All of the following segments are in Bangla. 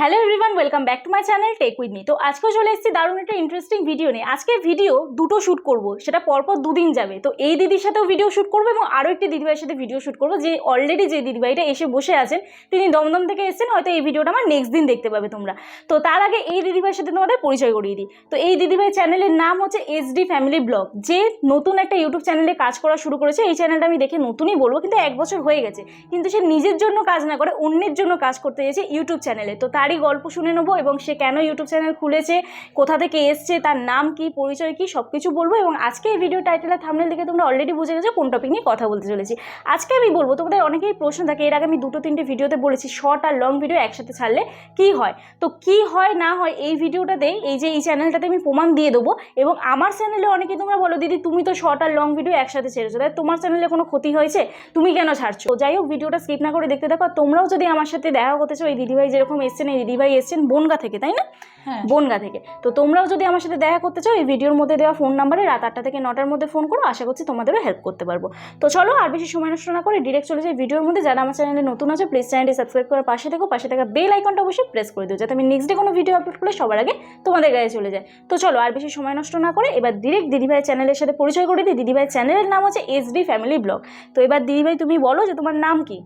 Hello everyone welcome back to my channel tech with me তো আজকেও চলে এসেছি দারুণ একটা ইন্টারেস্টিং ভিডিও নিয়ে। আজকে ভিডিও দুটো শ্যুট করব, সেটা পরপর দুদিন যাবে। তো এই দিদির সাথেও ভিডিও শ্যুট করব এবং আরও একটি দিদিভাইয়ের সাথে ভিডিও শ্যুট করব, যে অলরেডি যে দিদিভাইটা এসে বসে আছেন, তিনি দমদম থেকে এসেছেন, হয়তো এই ভিডিওটা আমার নেক্সট দিন দেখতে পাবে তোমরা। তো তার আগে এই দিদিভাইয়ের সাথে তোমাদের পরিচয় করিয়ে দিই। তো এই দিদিভাই চ্যানেলের নাম হচ্ছে এসডি ফ্যামিলি ব্লগ যে নতুন একটা ইউটিউব চ্যানেলে কাজ করা শুরু করেছে। এই চ্যানেলটা আমি দেখে নতুনই বলব, কিন্তু এক বছর হয়ে গেছে। কিন্তু সে নিজের জন্য কাজ না করে, অন্যের জন্য কাজ করতে গেছে ইউটিউব চ্যানেলে তো তারই গল্প শুনে নেব এবং সে কেন ইউটিউব চ্যানেল খুলেছে, কোথা থেকে এসছে, তার নাম কি, পরিচয় কি সব কিছু বলব এবং আজকে এই ভিডিও টাইটেলের থামনেল দেখে তোমরা অলরেডি বুঝে গেছো কোন টপিক নিয়ে কথা বলতে চলেছি। আজকে আমি বলব, তোমাদের অনেকেই প্রশ্ন থাকে, এর আগে আমি দুটো তিনটে ভিডিওতে বলেছি শর্ট আর লং ভিডিও একসাথে ছাড়লে কি হয়? তো কি হয়, না হয়, এই ভিডিওটাতে এই যে, এই চ্যানেলটাতে আমি প্রমাণ দিয়ে দেবো এবং আমার চ্যানেলে অনেকে তোমরা বলো, দিদি, তুমি তো শর্ট আর লং ভিডিও একসাথে ছেড়েছো তাই তোমার চ্যানেলে কোনো ক্ষতি হয়েছে? তুমি কেন ছাড়ছো? যাই হোক ভিডিওটা স্কিপ না করে দেখতে দেখো আর তোমরাও যদি আমার সাথে দেখা করতে চাও, এই দিদিভাই যেরকম এসছেন, এই দিদিভাই এসছেন বনগা থেকে তাই না? হ্যাঁ। বনগা থেকে। তো তোমরাও যদি আমার সাথে দেখা করতে চাও এই ভিডিওর মধ্যে দেওয়া ফোন নাম্বারে রাত আটটা থেকে নটার মধ্যে ফোন করো আশা করছি তোমাদেরও হেল্প করতে পারব। তো চলো আর বেশি সময় নষ্ট না করে ডিরেক্ট চলে যাই ভিডিওর মধ্যে। যারা আমার চ্যানেলে নতুন আছে প্লিজ চ্যানেলটি সাবস্ক্রাইব করার পাশে থেকো পাশে থাকা বেল আইকনটা অবশ্যই প্রেস করে দিও যাতে আমি নেক্সট ডে কোনো ভিডিও আপলোড করলে সবার আগে তোমাদের গায়ে চলে যায়। তো চলো আর বেশি সময় নষ্ট না করে এবার ডিরেক্ট দিদিভাই চ্যানেলের সাথে পরিচয় করে দিই। দিদিভাই চ্যানেলের নাম হচ্ছে এস এসডি ফ্যামিলি ব্লগ তো এবার দিদিভাই তুমি বলো যে তোমার নাম কি?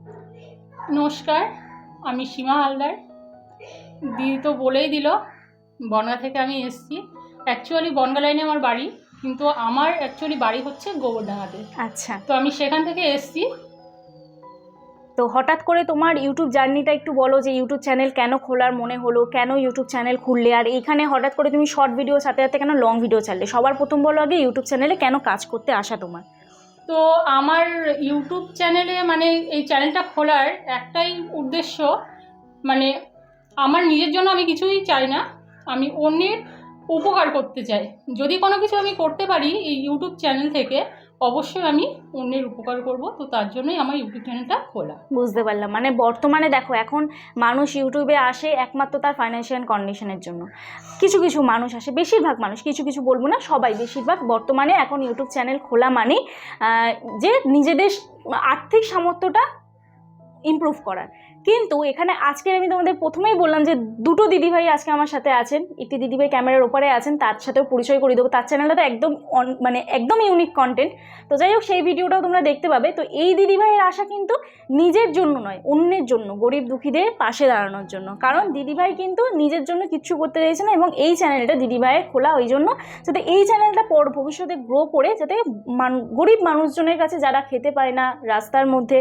নমস্কার আমি সীমা হালদার। দিদি তো বলেই দিল বনগা থেকে আমি এসেছি। অ্যাকচুয়ালি বনগা লাইনে আমার বাড়ি কিন্তু আমার অ্যাকচুয়ালি বাড়ি হচ্ছে গোবরডাঙ্গাতে। আচ্ছা। তো আমি সেখান থেকে এসেছি। তো হঠাৎ করে তোমার ইউটিউব জার্নিটা একটু বলো যে ইউটিউব চ্যানেল কেন খোলার মনে হলো কেন ইউটিউব চ্যানেল খুললে আর এইখানে হঠাৎ করে তুমি শর্ট ভিডিও সাথে সাথে কেন লং ভিডিও ছাড়লে? সবার প্রথম বলো আগে ইউটিউব চ্যানেলে কেন কাজ করতে আসা তোমার? তো আমার ইউটিউব চ্যানেলে মানে এই চ্যানেলটা খোলার একটাই উদ্দেশ্য মানে আমার নিজের জন্য আমি কিছুই চাই না। আমি অন্যের উপকার করতে চাই। যদি কোনো কিছু আমি করতে পারি এই ইউটিউব চ্যানেল থেকে, অবশ্যই আমি অন্যের উপকার করব। তো তার জন্যই আমার ইউটিউব চ্যানেলটা খোলা। বুঝতে পারলাম। মানে বর্তমানে দেখো, এখন মানুষ ইউটিউবে আসে একমাত্র তার ফাইন্যান্সিয়াল কন্ডিশনের জন্য। কিছু কিছু মানুষ আসে, বেশিরভাগ মানুষ, কিছু কিছু বলব না, সবাই বেশিরভাগ। বর্তমানে এখন ইউটিউব চ্যানেল খোলা মানে যে নিজেদের আর্থিক সামর্থ্যটা ইমপ্রুভ করার। কিন্তু এখানে আজকে আমি তোমাদের প্রথমেই বললাম যে দুটো দিদিভাই আজকে আমার সাথে আছেন। একটি দিদিভাই ক্যামেরার ওপারে আছেন, তার সাথেও পরিচয় করে দেবো। তার চ্যানেলটা তো একদম মানে একদম ইউনিক কন্টেন্ট তো যাই হোক, সেই ভিডিওটাও তোমরা দেখতে পাবে। তো এই দিদিভাইয়ের আশা কিন্তু নিজের জন্য নয়, অন্যের জন্য, গরিব দুঃখীদের পাশে দাঁড়ানোর জন্য। কারণ দিদিভাই কিন্তু নিজের জন্য কিচ্ছু করতে চাইছে না এবং এই চ্যানেলটা দিদিভাইয়ের খোলা ওই জন্য যাতে এই চ্যানেলটা পর ভবিষ্যতে গ্রো করে যাতে গরিব মানুষজনের কাছে যারা খেতে পায় না রাস্তার মধ্যে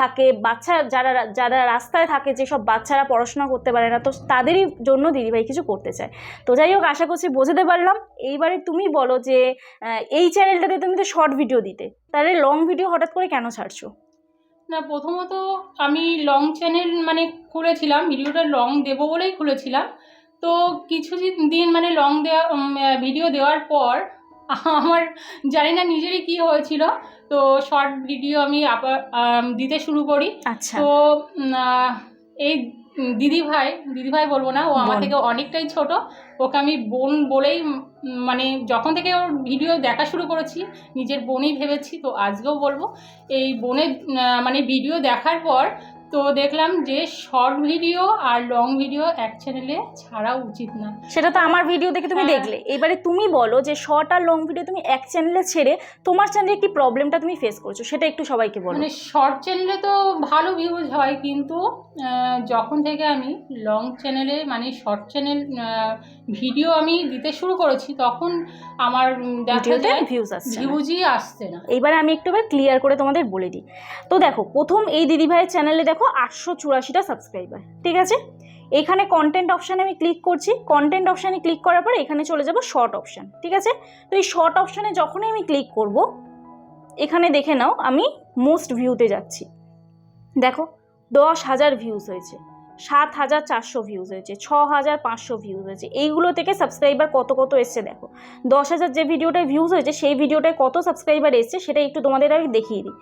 থাকে, বাচ্চা যারা যারা রাস্তায় থাকে, যেসব বাচ্চারা পড়াশোনা করতে পারে না, তো তাদেরই জন্য দিদিভাই কিছু করতে চায়। তো যাই হোক, আশা করছি বোঝাতে পারলাম। এইবারে তুমি বলো যে এই চ্যানেলটাতে তুমি তো শর্ট ভিডিও দিতে। তাহলে লং ভিডিও হঠাৎ করে কেন ছাড়ছো? না, প্রথমত আমি লং চ্যানেল মানে খুলেছিলাম ভিডিওটা লং দেবো বলেই খুলেছিলাম। তো কিছু দিন মানে লং দেওয়া ভিডিও দেওয়ার পর আমার জানি না নিজেরই কি হয়েছিল। তো শর্ট ভিডিও আমি দিতে শুরু করি। আচ্ছা। তো এই দিদি ভাই দিদি ভাই বলব না ও আমার থেকে অনেকটাই ছোট। ওকে আমি বোন বলেই মানে যখন থেকে ওর ভিডিও দেখা শুরু করেছি নিজের বোনই ভেবেছি তো আজকেও বলব। এই বোনের মানে ভিডিও দেখার পর তো দেখলাম যে শর্ট ভিডিও আর লং ভিডিও এক চ্যানেলে ছাড়া উচিত না। সেটা তো আমার ভিডিও দেখে তুমি হ্যাঁ। দেখলে। এবারে তুমি বলো যে শর্ট আর লং ভিডিও তুমি এক চ্যানেলে ছেড়ে তোমার চ্যানেলে কি প্রবলেমটা তুমি ফেস করছ? সেটা একটু সবাইকে বলো। মানে শর্ট চ্যানেলে তো ভালো ভিউজ হয় কিন্তু যখন থেকে আমি লং চ্যানেলে মানে শর্ট চ্যানেল ভিডিও আমি দিতে শুরু করেছি তখন আমার দেখা যায় ভিউজ আসছে। ভিউজই আসছে না। এবারে আমি একটু ক্লিয়ার করে তোমাদের বলে দিই। তো দেখো প্রথম এই দিদিভাইয়ের চ্যানেলে দেখো আটশো চুরাশিটা সাবস্ক্রাইবার ঠিক আছে? এখানে কন্টেন্ট অপশানে আমি ক্লিক করছি। কন্টেন্ট অপশানে ক্লিক করার পরে এখানে চলে যাব শর্ট অপশান ঠিক আছে? তো এই শর্ট অপশানে যখনই আমি ক্লিক করব, এখানে দেখে নাও আমি মোস্ট ভিউতে যাচ্ছি। দেখো, দশ হাজার ভিউস হয়েছে। সাত হাজার চারশো ভিউজ হয়েছে, ছ হাজার পাঁচশো ভিউজ হয়েছে। এইগুলো থেকে সাবস্ক্রাইবার কত কত এসছে দেখো। দশ হাজার যে ভিডিওটায় ভিউজ হয়েছে, সেই ভিডিওটায় কত সাবস্ক্রাইবার এসছে, সেটা একটু তোমাদের আমি দেখিয়ে দিই।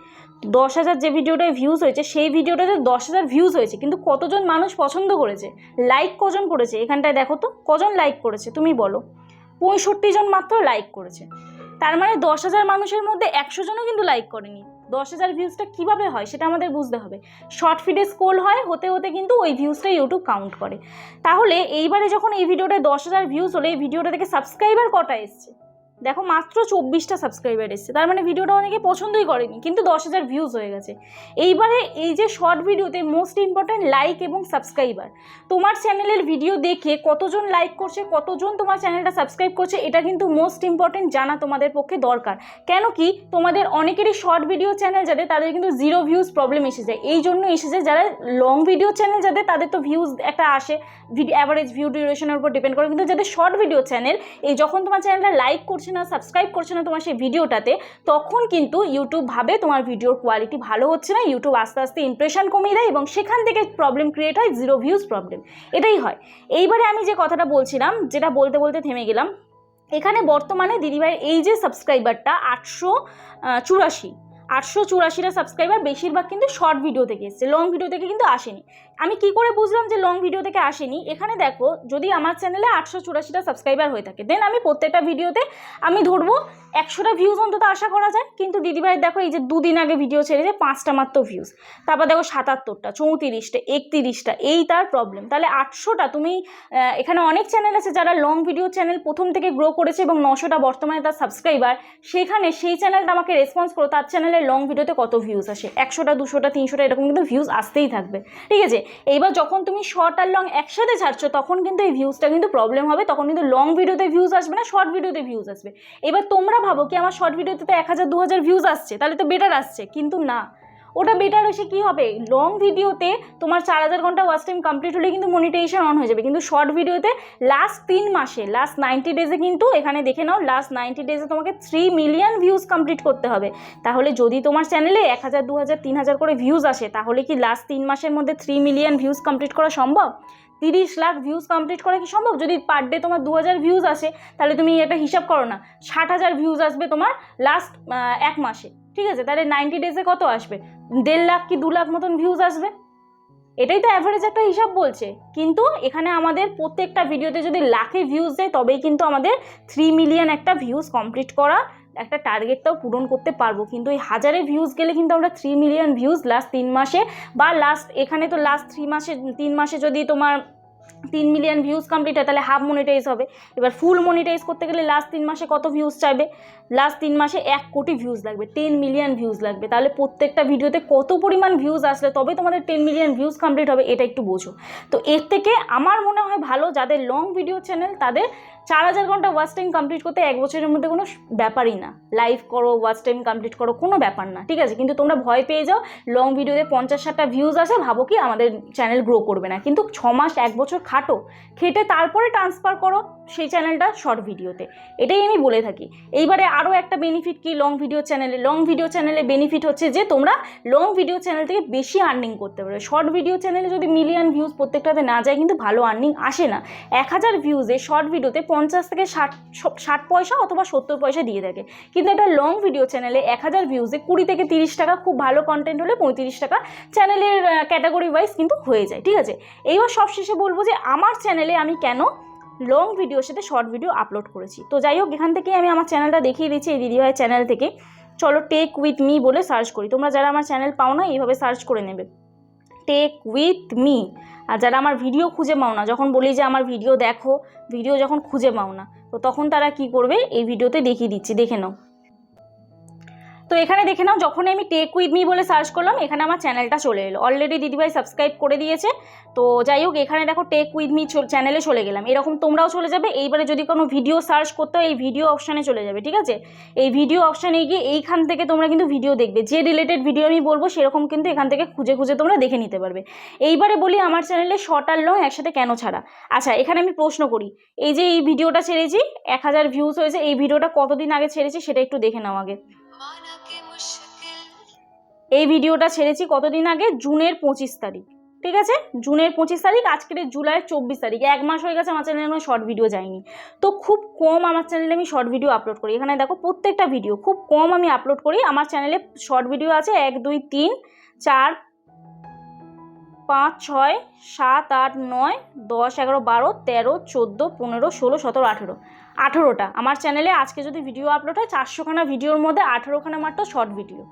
দশ হাজার যে ভিডিওটায় ভিউজ হয়েছে, সেই ভিডিওটাতে দশ হাজার ভিউজ হয়েছে, কিন্তু কতজন মানুষ পছন্দ করেছে? লাইক কজন করেছে? এখানটায় দেখো তো, কজন লাইক করেছে, তুমি বলো। পঁয়ষট্টি জন মাত্র লাইক করেছে। তার মানে দশ হাজার মানুষের মধ্যে একশো জনও কিন্তু লাইক করেনি। দশ হাজার ভিউজটা কীভাবে হয় সেটা আমাদের বুঝতে হবে। শর্ট ফিডে স্কোল হয়, হতে হতে কিন্তু ওই ভিউজটা ইউটিউব কাউন্ট করে। তাহলে এইবারে যখন এই ভিডিওটা দশ হাজার ভিউজ হলে, এই ভিডিওটা থেকে সাবস্ক্রাইবার কটা এসছে? দেখো মাত্র চব্বিশটা সাবস্ক্রাইবার এসছে। তার মানে ভিডিওটা অনেকে পছন্দই করেনি, কিন্তু দশ হাজার ভিউজ হয়ে গেছে। এইবারে এই যে শর্ট ভিডিওতে মোস্ট ইম্পর্ট্যান্ট লাইক এবং সাবস্ক্রাইবার তোমার চ্যানেলের ভিডিও দেখে কতজন লাইক করছে, কতজন তোমার চ্যানেলটা সাবস্ক্রাইব করছে, এটা কিন্তু মোস্ট ইম্পর্ট্যান্ট জানা তোমাদের পক্ষে দরকার। কেন কি তোমাদের অনেকেরই শর্ট ভিডিও চ্যানেল যাদের, তাদের কিন্তু জিরো ভিউজ প্রবলেম এসে যায় এই জন্য এসে যায় যারা লং ভিডিও চ্যানেল যাদের, তাদের তো ভিউজ একটা আসে। ভিডিও অ্যাভারেজ ভিউ ডিউরেশনের উপর ডিপেন্ড করে, কিন্তু যাদের শর্ট ভিডিও চ্যানেল এই যখন তোমার চ্যানেলটা লাইক করছে না সাবস্ক্রাইব করছে না তোমার সেই ভিডিওটাতে, তখন কিন্তু ইউটিউব ভাবে তোমার ভিডিওর কোয়ালিটি ভালো হচ্ছে না ইউটিউব আস্তে আস্তে ইমপ্রেশন কমিয়ে দেয় এবং সেখান থেকে প্রবলেম ক্রিয়েট হয় জিরো ভিউজ প্রবলেম এটাই হয়। এইবারে আমি যে কথাটা বলছিলাম, যেটা বলতে বলতে থেমে গেলাম, এখানে বর্তমানে দিদিভাইয়ের এই যে সাবস্ক্রাইবারটা আটশো চুরাশি, আটশো চুরাশিটা সাবস্ক্রাইবার বেশিরভাগ কিন্তু শর্ট ভিডিও থেকে এসছে লং ভিডিও থেকে কিন্তু আসেনি। আমি কি করে বুঝলাম যে লং ভিডিও থেকে আসেনি? এখানে দেখো, যদি আমার চ্যানেলে আটশো চুরাশিটা সাবস্ক্রাইবার হয়ে থাকে দেন আমি প্রত্যেকটা ভিডিওতে আমি ধরবো একশোটা ভিউজ অন্তত আশা করা যায়। কিন্তু দিদিভাই, দেখো এই যে দুদিন আগে ভিডিও ছেড়েছে পাঁচটা মাত্র ভিউজ তারপর দেখো সাতাত্তরটা, চৌত্রিশটা, একত্রিশটা, এই তার প্রবলেম তাহলে আটশোটা তুমি এখানে অনেক চ্যানেল আছে যারা লং ভিডিও চ্যানেল প্রথম থেকে গ্রো করেছে এবং নশোটা বর্তমানে তার সাবস্ক্রাইবার সেখানে সেই চ্যানেলটা আমাকে রেসপন্স করো, তার চ্যানেলে লং ভিডিওতে কত ভিউজ আসে? একশোটা, দুশোটা, তিনশোটা, এরকম কিন্তু ভিউজ আসতেই থাকবে। ঠিক আছে? এইবার যখন তুমি শর্ট আর লং একসাথে ছাড়ছো, তখন কিন্তু এই ভিউজটা কিন্তু প্রবলেম হবে। তখন কিন্তু লং ভিডিওতে ভিউজ আসবে না শর্ট ভিডিওতে ভিউজ আসবে। এবার তোমরা ভাবো কি, আমার শর্ট ভিডিওতে তো এক হাজার দু হাজার ভিউজ আসছে, তাহলে তো বেটার আসছে। কিন্তু না। ওটা বেটার হচ্ছে কী হবে? লং ভিডিওতে তোমার চার হাজার ঘণ্টা ওয়াচ টাইম কমপ্লিট হলে কিন্তু মনিটাইজেশন অন হয়ে যাবে। কিন্তু শর্ট ভিডিওতে লাস্ট তিন মাসে লাস্ট নাইনটি ডেজে কিন্তু এখানে দেখে নাও লাস্ট নাইনটি ডেজে তোমাকে থ্রি মিলিয়ন ভিউজ কমপ্লিট করতে হবে। তাহলে যদি তোমার চ্যানেলে এক হাজার, দু হাজার, তিন হাজার করে ভিউজ আসে, তাহলে কি লাস্ট তিন মাসের মধ্যে থ্রি মিলিয়ন ভিউজ কমপ্লিট করা সম্ভব? তিরিশ লাখ ভিউজ কমপ্লিট করা কি সম্ভব? যদি পার ডে তোমার দু হাজার ভিউজ আসে, তাহলে তুমি এটা হিসাব করো না। ষাট হাজার ভিউজ আসবে তোমার লাস্ট এক মাসে। ঠিক আছে? তাহলে নাইনটি ডেজে কত আসবে? দেড় লাখ কি দু লাখ মতন ভিউজ আসবে? এটাই তো অ্যাভারেজ একটা হিসাব বলছে। কিন্তু এখানে আমাদের প্রত্যেকটা ভিডিওতে যদি লাখে ভিউজ দেয়, তবেই কিন্তু আমাদের থ্রি মিলিয়ন একটা ভিউজ কমপ্লিট করা একটা টার্গেটটাও পূরণ করতে পারব। কিন্তু এই হাজারে ভিউজ গেলে কিন্তু আমরা থ্রি মিলিয়ন ভিউজ লাস্ট তিন মাসে বা লাস্ট এখানে তো লাস্ট থ্রি মাসে, তিন মাসে যদি তোমার তিন মিলিয়ন ভিউজ কমপ্লিট হয়, তাহলে হাফ মনিটাইজ হবে। এবার ফুল মনিটাইজ করতে গেলে লাস্ট তিন মাসে কত ভিউজ চাইবে? লাস্ট তিন মাসে এক কোটি ভিউজ লাগবে টেন মিলিয়ন ভিউজ লাগবে। তাহলে প্রত্যেকটা ভিডিওতে কত পরিমাণ ভিউজ আসলে তবে তোমাদের টেন মিলিয়ন ভিউজ কমপ্লিট হবে, এটা একটু বোঝো। তো এর থেকে আমার মনে হয় ভালো যাদের লং ভিডিও চ্যানেল তাদের চার হাজার ঘণ্টা ওয়াচ টাইম কমপ্লিট করতে এক বছরের মধ্যে কোনো ব্যাপারই না। লাইভ করো ওয়াচ টাইম কমপ্লিট করো, কোনো ব্যাপার না, ঠিক আছে? কিন্তু তোমরা ভয় পেয়ে যাও লং ভিডিওতে পঞ্চাশ ষাটটা ভিউজ আসে, ভাবো কি আমাদের চ্যানেল গ্রো করবে না। কিন্তু ছ মাস, এক বছর খাটো। খেটে তারপরে ট্রান্সফার করো। সেই চ্যানেলটা শর্ট ভিডিওতে এটাই আমি বলে থাকি। এইবারে আরও একটা বেনিফিট কি? লং ভিডিও চ্যানেলে লং ভিডিও চ্যানেলে বেনিফিট হচ্ছে যে, তোমরা লং ভিডিও চ্যানেল থেকে বেশি আর্নিং করতে পারবে। শর্ট ভিডিও চ্যানেলে যদি মিলিয়ন ভিউজ প্রত্যেকটাতে না যায়, কিন্তু ভালো আর্নিং আসে না। এক হাজার ভিউজে শর্ট ভিডিওতে পঞ্চাশ থেকে ষাট ষাট পয়সা অথবা সত্তর পয়সা দিয়ে থাকে। কিন্তু একটা লং ভিডিও চ্যানেলে এক হাজার ভিউজে কুড়ি থেকে তিরিশ টাকা খুব ভালো কন্টেন্ট হলে পঁয়ত্রিশ টাকা চ্যানেলের ক্যাটাগরি ওয়াইজ কিন্তু হয়ে যায়। ঠিক আছে? এইবার সবশেষে বলব যে, আমার চ্যানেলে আমি কেন লং ভিডিওর সাথে শর্ট ভিডিও আপলোড করেছি। তো যাই হোক এখান থেকে আমি আমার চ্যানেলটা দেখিয়ে দিচ্ছি এই দিদিভাইয়ের চ্যানেল থেকে। চলো টেক উইথ মি বলে সার্চ করি। তোমরা যারা আমার চ্যানেল পাও না, এইভাবে সার্চ করে নেবে। টেক উইথ মি আর যারা আমার ভিডিও খুঁজে পাও না, যখন বলি যে আমার ভিডিও দেখো ভিডিও যখন খুঁজে পাও না, তো তখন তারা কি করবে? এই ভিডিওতে দেখিয়ে দিচ্ছি। দেখে নাও। তো এখানে দেখে নাও যখন আমি টেক উইথ মি বলে সার্চ করলাম, এখানে আমার চ্যানেলটা চলে এলো। অলরেডি দিদিভাই সাবস্ক্রাইব করে দিয়েছে। তো যাই হোক, এখানে দেখো টেক উইথ মি চ্যানেলে চলে গেলাম। এরকম তোমরাও চলে যাবে। এইবারে যদি কোনো ভিডিও সার্চ করতে হয়, এই ভিডিও অপশানে চলে যাবে, ঠিক আছে? এই ভিডিও অপশানে গিয়ে এইখান থেকে তোমরা কিন্তু ভিডিও দেখবে। যে রিলেটেড ভিডিও আমি বলব, সেরকম কিন্তু এখান থেকে খুঁজে খুঁজে তোমরা দেখে নিতে পারবে। এইবারে বলি, আমার চ্যানেলে শর্ট আর লং একসাথে কেন ছাড়া? আচ্ছা এখানে আমি প্রশ্ন করি। এই যে এই ভিডিওটা ছেড়েছি, এক হাজার ভিউজ হয়েছে, এই ভিডিওটা কতদিন আগে ছেড়েছি, সেটা একটু দেখে নাও আগে। এই ভিডিওটা ছেড়েছি কতদিন আগে? জুনের পঁচিশ তারিখ। ঠিক আছে? জুনের পঁচিশ তারিখ, আজকের জুলাইয়ের চব্বিশ তারিখ। এক মাস হয়ে গেছে আমার চ্যানেলে কোনো শর্ট ভিডিও যায়নি। তো খুব কম আমার চ্যানেলে আমি শর্ট ভিডিও আপলোড করি। এখানে দেখো প্রত্যেকটা ভিডিও খুব কম আমি আপলোড করি। আমার চ্যানেলে শর্ট ভিডিও আছে এক, দুই, তিন, চার পাঁচ, ছয়, সাত, আট, নয়, দশ, এগারো, বারো, তেরো, চোদ্দ, পনেরো, ষোলো, সতেরো, আঠেরো। আঠেরোটা। আমার চ্যানেলে আজকে যদি ভিডিও আপলোড হয়, চারশোখানা ভিডিওর মধ্যে আঠেরোখানা মাত্র শর্ট ভিডিও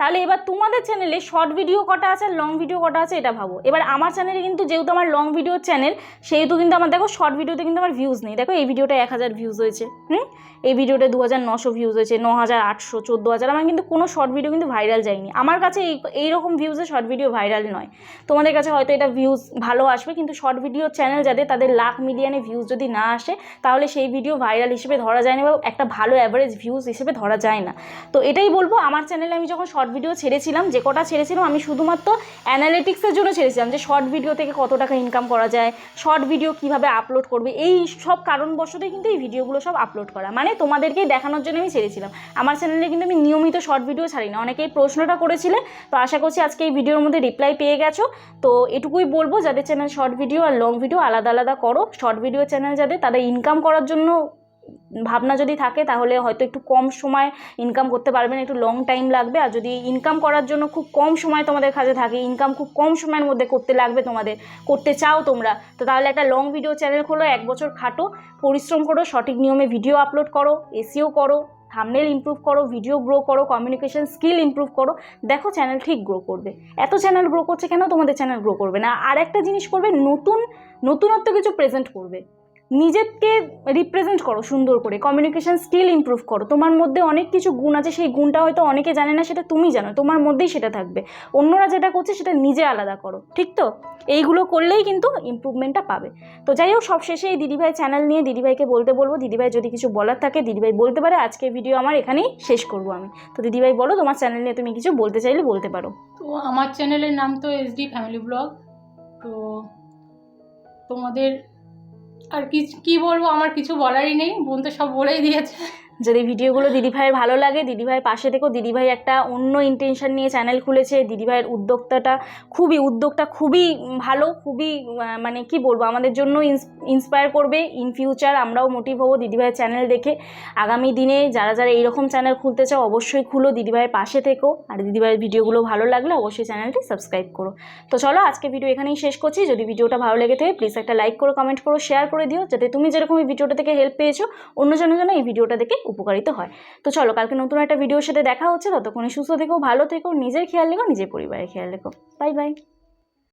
তাহলে এবার তোমাদের চ্যানেলে শর্ট ভিডিও কটা আছে আর লং ভিডিও কটা আছে, এটা ভাবো। এবার আমার চ্যানেলে কিন্তু যেহেতু আমার লং ভিডিও চ্যানেল সেহেতু কিন্তু আমার, দেখো শর্ট ভিডিওতে কিন্তু আমার ভিউজ নেই। দেখো, এই ভিডিওটা এক হাজার ভিউজ হয়েছে, হুম? এই ভিডিওটা দু হাজার নশো ভিউজ হয়েছে, ন হাজার আটশো চোদ্দ হাজার। আমার কিন্তু কোনো শর্ট ভিডিও কিন্তু ভাইরাল যায়নি। আমার কাছে এই, এইরকম ভিউজে শর্ট ভিডিও ভাইরাল নয়। তোমাদের কাছে হয়তো এটা ভিউজ ভালো আসবে, কিন্তু শর্ট ভিডিও চ্যানেল যাদের তাদের লাখ মিলিয়নে ভিউজ যদি না আসে, তাহলে সেই ভিডিও ভাইরাল হিসেবে ধরা যায় না বা একটা ভালো অ্যাভারেজ ভিউজ হিসেবে ধরা যায় না। তো এটাই বলব, আমার চ্যানেলে আমি যখন শর্ট ভিডিও ছেড়েছিলাম, যে কটা ছেড়েছিলাম আমি শুধুমাত্র অ্যানালিটিক্সের জন্য ছেড়েছিলাম, যে শর্ট ভিডিও থেকে কত টাকা ইনকাম করা যায় শর্ট ভিডিও কীভাবে আপলোড করবে, এই সব কারণবশতই কিন্তু এই ভিডিওগুলো সব আপলোড করা। মানে তোমাদেরকেই দেখানোর জন্য আমি ছেড়েছিলাম। আমার চ্যানেলে কিন্তু আমি নিয়মিত শর্ট ভিডিও ছাড়ি না। অনেকেই প্রশ্নটা করেছিলে, তো আশা করছি আজকে এই ভিডিওর মধ্যে রিপ্লাই পেয়ে গেছো। তো এটুকুই বলব, যাদের চ্যানেল শর্ট ভিডিও আর লং ভিডিও আলাদা আলাদা করো শর্ট ভিডিও চ্যানেল যাদের তারা ইনকাম করার জন্য ভাবনা যদি থাকে, তাহলে হয়তো একটু কম সময় ইনকাম করতে পারবেন, একটু লং টাইম লাগবে। আর যদি ইনকাম করার জন্য খুব কম সময় তোমাদের কাছে থাকে ইনকাম খুব কম সময়ের মধ্যে করতে লাগবে তোমাদের, করতে চাও তোমরা, তো তাহলে একটা লং ভিডিও চ্যানেল খোলো, এক বছর খাটো, পরিশ্রম করো, সঠিক নিয়মে ভিডিও আপলোড করো এসিও করো থামনেল ইমপ্রুভ করো ভিডিও গ্রো করো কমিউনিকেশন স্কিল ইমপ্রুভ করো, দেখো চ্যানেল ঠিক গ্রো করবে। এত চ্যানেল গ্রো করছে কেন? তোমাদের চ্যানেল গ্রো করবে না। আর একটা জিনিস করবে, নতুন, নতুনত্ব কিছু প্রেজেন্ট করবে। নিজেকে রিপ্রেজেন্ট করো সুন্দর করে কমিউনিকেশান স্কিল ইমপ্রুভ করো। তোমার মধ্যে অনেক কিছু গুণ আছে, সেই গুণটা হয়তো অনেকে জানে না, সেটা তুমি জানো, তোমার মধ্যেই সেটা থাকবে। অন্যরা যেটা করছে, সেটা নিজে আলাদা করো, ঠিক তো? এইগুলো করলেই কিন্তু ইমপ্রুভমেন্টটা পাবে। তো যাই হোক, সবশেষে এই দিদিভাই চ্যানেল নিয়ে দিদিভাইকে বলতে বলব, দিদিভাই যদি কিছু বলার থাকে, দিদিভাই বলতে পারে। আজকে ভিডিও আমার এখানেই শেষ করব আমি। তো দিদিভাই বলো, তোমার চ্যানেল নিয়ে তুমি কিছু বলতে চাইলে বলতে পারো। তো আমার চ্যানেলের নাম তো এসডি ফ্যামিলি ব্লগ তো তোমাদের আর কি কী বলব আমার কিছু বলারই নেই বোন তো সব বলেই দিয়েছে। যদি ভিডিওগুলো দিদিভাইয়ের ভালো লাগে দিদিভাইয়ের পাশে থেকেও দিদিভাই একটা অন্য ইন্টেনশন নিয়ে চ্যানেল খুলেছে। দিদিভাইয়ের উদ্যোক্তাটা খুবই উদ্যোগটা খুবই ভালো, খুবই মানে কি বলব, আমাদের জন্য ইন্সপায়ার করবে। ইন ফিউচার আমরাও মোটিভ হব দিদিভাইয়ের চ্যানেল দেখে। আগামী দিনে যারা যারা এইরকম চ্যানেল খুলতে চাও, অবশ্যই খুলো দিদিভাইয়ের পাশে থেকো আর দিদিভাইয়ের ভিডিওগুলো ভালো লাগলে অবশ্যই চ্যানেলটি সাবস্ক্রাইব করো। তো চলো, আজকে ভিডিও এখানেই শেষ করছি। যদি ভিডিওটা ভালো লেগে থাকে প্লিজ একটা লাইক করো কমেন্ট করো শেয়ার করে দিও। যাতে তুমি যেরকম এই ভিডিওটা থেকে হেল্প পেয়েছ, অন্যজনের জন্য এই ভিডিওটা দেখে উপকারিত হয়। তো চলো, কালকে নতুন একটা ভিডিওর সাথে দেখা হচ্ছে। ততক্ষণে সুস্থ থেকো, ভালো থেকো, নিজের খেয়াল রেখো, নিজের পরিবারের খেয়াল রেখো। Bye bye